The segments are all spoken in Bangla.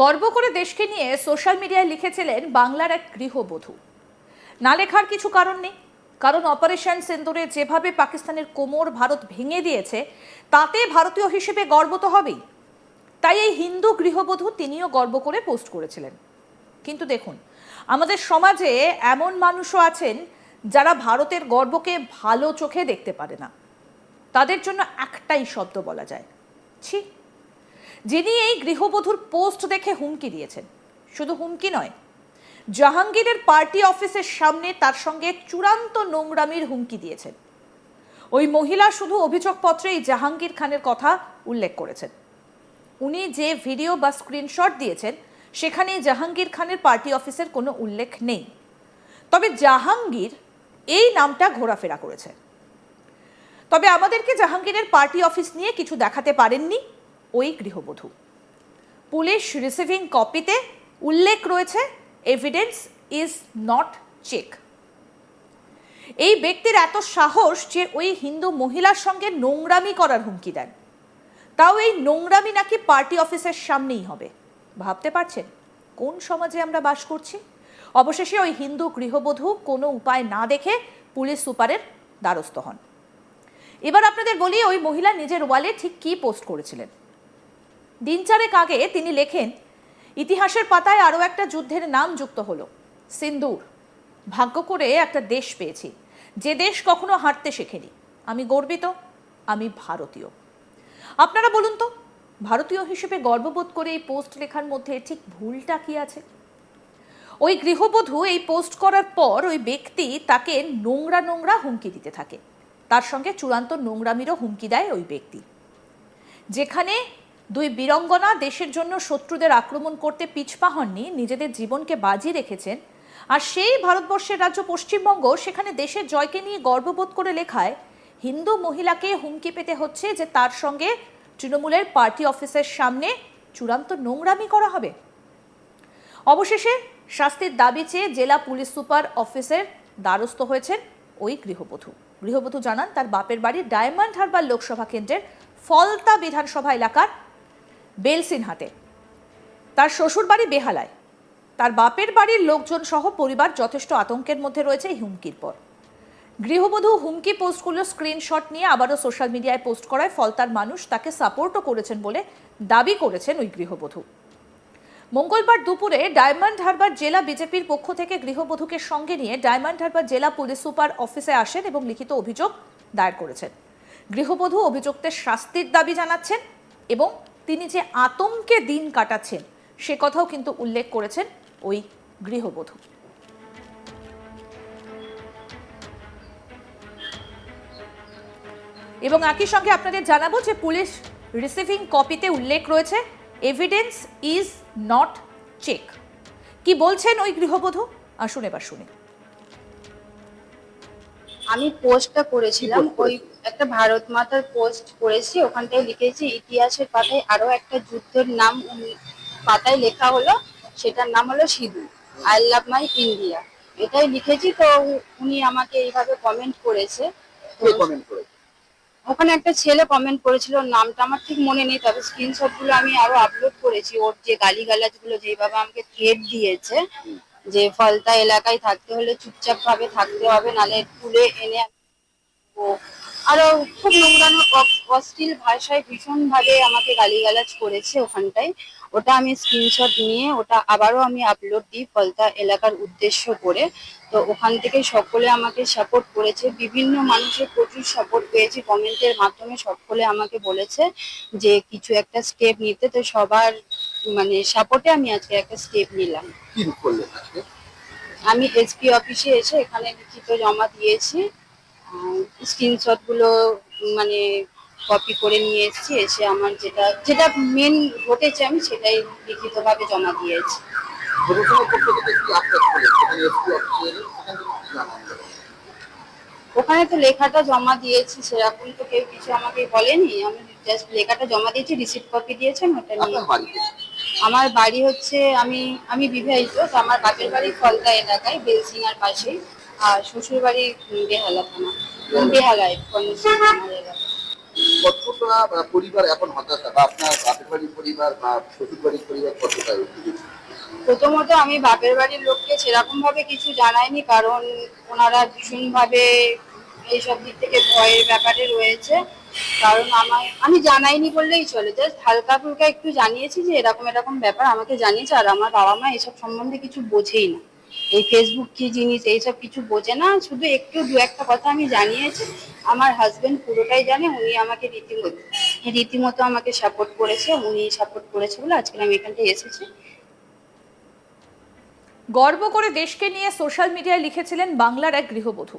গর্ব করে দেশকে নিয়ে সোশ্যাল মিডিয়ায় লিখেছিলেন বাংলার এক গৃহবধূ। না লেখার কিছু কারণ নেই, কারণ অপারেশন সিন্দুরে যেভাবে পাকিস্তানের কোমর ভারত ভেঙে দিয়েছে, তাতে ভারতীয় হিসেবে গর্ব তো হবেই। তাই এই হিন্দু গৃহবধূ তিনিও গর্ব করে পোস্ট করেছিলেন। কিন্তু দেখুন, আমাদের সমাজে এমন মানুষও আছেন যারা ভারতের গর্বকে ভালো চোখে দেখতে পারে না। তাদের জন্য একটাই শব্দ বলা যায়, ছি। যিনি এই গৃহবধূর পোস্ট দেখে হুমকি দিয়েছেন। শুধু হুমকি নয়, জাহাঙ্গীরের পার্টি অফিসের সামনে তার সঙ্গে চূড়ান্ত নোংরামির হুমকি দিয়েছেন। ওই মহিলা শুধু অভিযোগপত্রে এই জাহাঙ্গীর খানের কথা উল্লেখ করেছেন। উনি যে ভিডিও বা স্ক্রিনশট দিয়েছেন সেখানে জাহাঙ্গীর খানের পার্টি অফিসের কোনো উল্লেখ নেই। তবে জাহাঙ্গীর এই নামটা ঘোরাফেরা করেছে তবে আমাদেরকে জাহাঙ্গীরের পার্টি অফিস নিয়ে কিছু দেখাতে পারেননি। ওই গৃহবধূ। পুলিশ রিসিভিং কপিতে উল্লেখ রয়েছে এভিডেন্স ইজ নট চেক এই ব্যক্তির এত সাহস যে ওই হিন্দু মহিলার সঙ্গে নোংরামি করার হুমকি দেন। তাও এই নোংরামি নাকি পার্টি অফিসের সামনেই হবে। ভাবতে পারছেন কোন সমাজে আমরা বাস করছি? অবশেষে ওই হিন্দু গৃহবধূ কোনো উপায় না দেখে পুলিশ সুপারের দ্বারস্থ হন। এবার আপনাদের বলি, ওই মহিলা নিজের ওয়ালে ঠিক কী পোস্ট করেছিলেন? দিন চারেক আগে তিনি লেখেন, ইতিহাসের পাতায় আরও একটা যুদ্ধের নাম যুক্ত হলো, সিন্দুর। ভাগ্য করে একটা দেশ পেয়েছি, যে দেশ কখনো হাঁটতে শেখেনি। আমি গর্বিত, আমি ভারতীয়। আপনারা বলুন তো, ভারতীয় হিসেবে গর্ববোধ করে এই পোস্ট লেখার মধ্যে ঠিক ভুলটা কি আছে? ওই গৃহবধূ এই পোস্ট করার পর ওই ব্যক্তি তাকে নোংরা নোংরা হুমকি দিতে থাকে। তার সঙ্গে চূড়ান্ত নোংরামিরও হুমকি দেয় ওই ব্যক্তি। যেখানে দুই বীরঙ্গনা দেশের জন্য শত্রুদের আক্রমণ করতে পিছপা হননি, নিজেদের জীবনকে বাজি রেখেছেন। আর সেই ভারতবর্ষের রাজ্য পশ্চিমবঙ্গ, সেখানে দেশের জয়কে নিয়ে গর্ববোধ করে লেখায়, হিন্দু মহিলাকে হুমকি পেতে হচ্ছে যে তার সঙ্গে তৃণমূলের পার্টি অফিসের সামনে চূড়ান্ত নোংরামি করা হবে। অবশেষে শাস্তির দাবি চেয়ে জেলা পুলিশ সুপার অফিসের দ্বারস্থ হয়েছেন ওই গৃহবধূ। গৃহবধূ জানান, তার বাপের বাড়ি ডায়মন্ড হারবার লোকসভা কেন্দ্রের ফলতা বিধানসভা এলাকার বেলসিনহাটে তার শ্বশুর বাড়ি বেহালায়। তার বাপের বাড়ির লোকজন সহ পরিবার যথেষ্ট আতঙ্কের মধ্যে রয়েছে হুমকির পর। গৃহবধূ হুমকি পোস্টগুলো স্ক্রিনশট নিয়ে আবারও সোশ্যাল মিডিয়ায় পোস্ট করায় ফলতার মানুষ তাকে সাপোর্টও করেছেন বলে দাবি করেছেন ওই গৃহবধূ। মঙ্গলবার দুপুরে ডায়মন্ড হারবার জেলা বিজেপির পক্ষ থেকে গৃহবধূকে সঙ্গে নিয়ে ডায়মন্ড হারবার জেলা পুলিশ সুপার অফিসে আসেন এবং লিখিত অভিযোগ দায়ের করেছেন। গৃহবধূ অভিযুক্তের শাস্তির দাবি জানাচ্ছেন এবং তিনি যে আতঙ্কে দিন কাটাচ্ছেন, সে কথাও কিন্তু উল্লেখ করেছেন ওই গৃহবধূ। এবং একই সঙ্গে আপনাদের জানাব যে পুলিশ রিসিভিং কপিতে উল্লেখ রয়েছে এভিডেন্স ইজ নট চেক কি বলছেন ওই গৃহবধূ? আসুন এবার শুনি। আমি পোস্টটা করেছিলাম ওই একটা ভারত মাতার পোস্ট করেছি ওখানটায় লিখেছি ইতিহাসের পাতায় আরও একটা যুদ্ধের নাম পাতায় লেখা হলো সেটার নাম হলো Sidhu I love my India. এটাই লিখেছি তো উনি আমাকে এইভাবে কমেন্ট করেছে। ওখানে একটা ছেলে কমেন্ট করেছিল নামটা আমার ঠিক মনে নেই তবে স্ক্রিনশটগুলো আমি আরও আপলোড করেছি ওর যে গালিগালাজগুলো যেভাবে আমাকে থ্রেট দিয়েছে যে ফলতা এলাকায় থাকতে হলে চুপচাপ ভাবে থাকতে হবে, নালে তুলে এনে আরও খুব নোংরানো অশ্লীল ভাষায় ভীষণ ভাবে আমাকে গালিগালাজ করেছে ওখানটায়। ওটা আমি স্ক্রিনশট নিয়ে ওটা আবারও আমি আপলোড দিই ফলতা এলাকার উদ্দেশ্য করে। তো ওখান থেকে সকলে আমাকে সাপোর্ট করেছে। বিভিন্ন মানুষের প্রচুর সাপোর্ট পেয়েছি। কমেন্টের মাধ্যমে সকলে আমাকে বলেছে যে কিছু একটা স্টেপ নিতে। তো সবার মানে সাপোর্টে আমি আজকে একটা স্টেপ নিলাম। কি করলেন আজকে? আমি এসপি অফিসে এসে এখানে লিখিত জমা দিয়েছি। স্ক্রিনশটগুলো মানে কপি করে নিয়ে এসেছি। এসে আমার যেটা যেটা মেন ঘটেছে আমি সেটাই লিখিতভাবে জমা দিয়েছি। ওখানে তো লেখাটা জমা দিয়েছি সেরকম তো কেউ কিছু আমাকে বলেনি। আমি জাস্ট লেখাটা জমা দিয়েছি রিসিপ্ট কপি দিয়েছেন ওটা নিয়ে আমার বাড়ি হচ্ছে আমি আমি বিবাহিত তো আমার বাপের বাড়ি ফলতা এলাকায় বেলসিংহার পাশে আর শ্বশুর বাড়ি বেহালা থানা বেহালায় কতটা পরিবার এখন হতাশা? বা আপনার বাপের বাড়ির পরিবার বা শ্বশুর বাড়ির পরিবার কতটা প্রথমত আমি বাপের বাড়ির লোককে সেরকম ভাবে কিছু জানাইনি কারণ ওনারা ভীষণ ভাবে এইসব দিক থেকে ভয়ের ব্যাপারে রয়েছে। কারণ আমার, আমি জানাইনি বললেই চলে। জাস্ট হালকা ফুলকা একটু জানিয়েছি যে এরকম এরকম ব্যাপার আমাকে জানিয়েছে, আর আমার বাবা মা এসব সম্বন্ধে কিছু বোঝেই না। এই ফেসবুক কি জিনিস, এইসব কিছু বোঝে না। শুধু একটু দু একটা কথা আমি জানিয়েছি। আমার হাজবেন্ড পুরোটাই জানে, উনি আমাকে রীতিমতো রীতিমতো আমাকে সাপোর্ট করেছে, উনি সাপোর্ট করেছে বলে আজকে আমি এখানটায় এসেছি। গর্ব করে দেশকে নিয়ে সোশ্যাল মিডিয়ায় লিখেছিলেন বাংলার এক গৃহবধূ।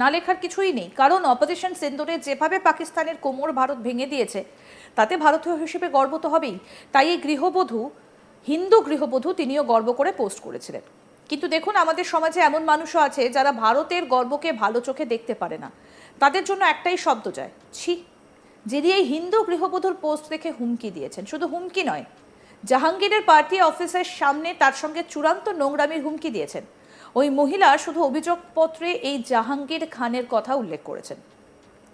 না লেখার কিছুই নেই। কারণ অপারেশন সিন্দুরে যেভাবে পাকিস্তানের কোমর ভারত ভেঙে দিয়েছে, তাতে ভারতীয় হিসেবে গর্ব তো হবেই। তাই এই গৃহবধূ, হিন্দু গৃহবধূ তিনিও গর্ব করে পোস্ট করেছিলেন। কিন্তু দেখুন, আমাদের সমাজে এমন মানুষও আছে যারা ভারতের গর্বকে ভালো চোখে দেখতে পারে না। তাদের জন্য একটাই শব্দ যায়, ছি। যিনি এই হিন্দু গৃহবধূর পোস্ট দেখে হুমকি দিয়েছেন, শুধু হুমকি নয়, জাহাঙ্গীরের পার্টি অফিসের সামনে তার সঙ্গে চূড়ান্ত নোংরামির হুমকি দিয়েছেন। ওই মহিলা শুধু অভিযোগপত্রে এই জাহাঙ্গীর খানের কথা উল্লেখ করেছেন।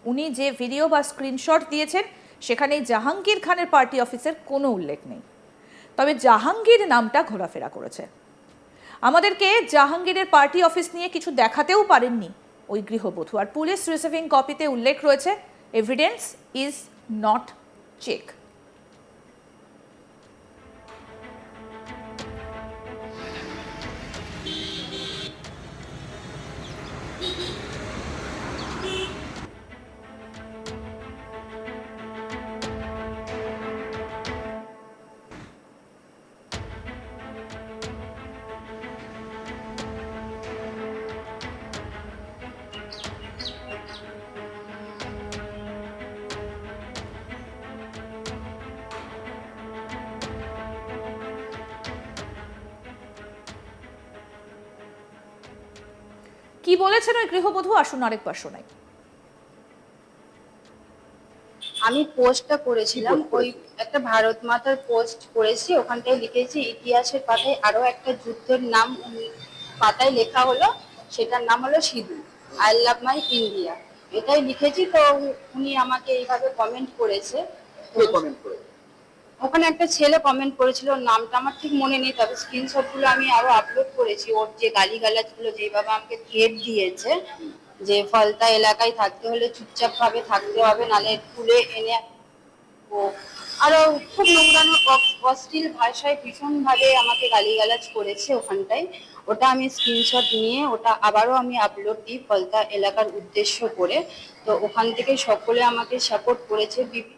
উনি যে ভিডিও বা স্ক্রিনশট দিয়েছেন, সেখানে জাহাঙ্গীর খানের পার্টি অফিসের কোনো উল্লেখ নেই। তবে জাহাঙ্গীর নামটা ঘোরাফেরা করেছে। আমাদেরকে জাহাঙ্গীরের পার্টি অফিস নিয়ে কিছু দেখাতেও পারেননি ওই গৃহবধূ। আর পুলিশ রিসিভিং কপিতে উল্লেখ রয়েছে এভিডেন্স ইজ নট চেক কি বলেছেন ওই গৃহবধূ? আসুন আরেকবার শোনাই। আমি পোস্টটা করেছিলাম ওই একটা ভারত মাতার পোস্ট করেছি ওখানটায় লিখেছি ইতিহাসের পাতায় আরও একটা যুদ্ধের নাম পাতায় লেখা হলো সেটার নাম হলো Sidhu. I love my India এটাই লিখেছি তো উনি আমাকে এইভাবে কমেন্ট করেছে। কমেন্ট করে ওখানে একটা ছেলে কমেন্ট করেছিল নামটা আমার ঠিক মনে নেই, তবে স্ক্রিনশটগুলো আমি আরও আপলোড করেছি। ওর যে গালিগালাজগুলো যেভাবে আমাকে থ্রেট দিয়েছে, যে ফলতা এলাকায় থাকতে হলে চুপচাপ ভাবে থাকতে হবে, নালে তুলে এনে ও আরও খুব নোংরানো অ- অশ্লীল ভাষায় ভীষণ ভাবে আমাকে গালিগালাজ করেছে ওখানটায়। ওটা আমি স্ক্রিনশট নিয়ে ওটা আবারও আমি আপলোড দিই ফলতা এলাকার উদ্দেশ্য করে। তো ওখান থেকে সকলে আমাকে সাপোর্ট করেছে বিভিন্ন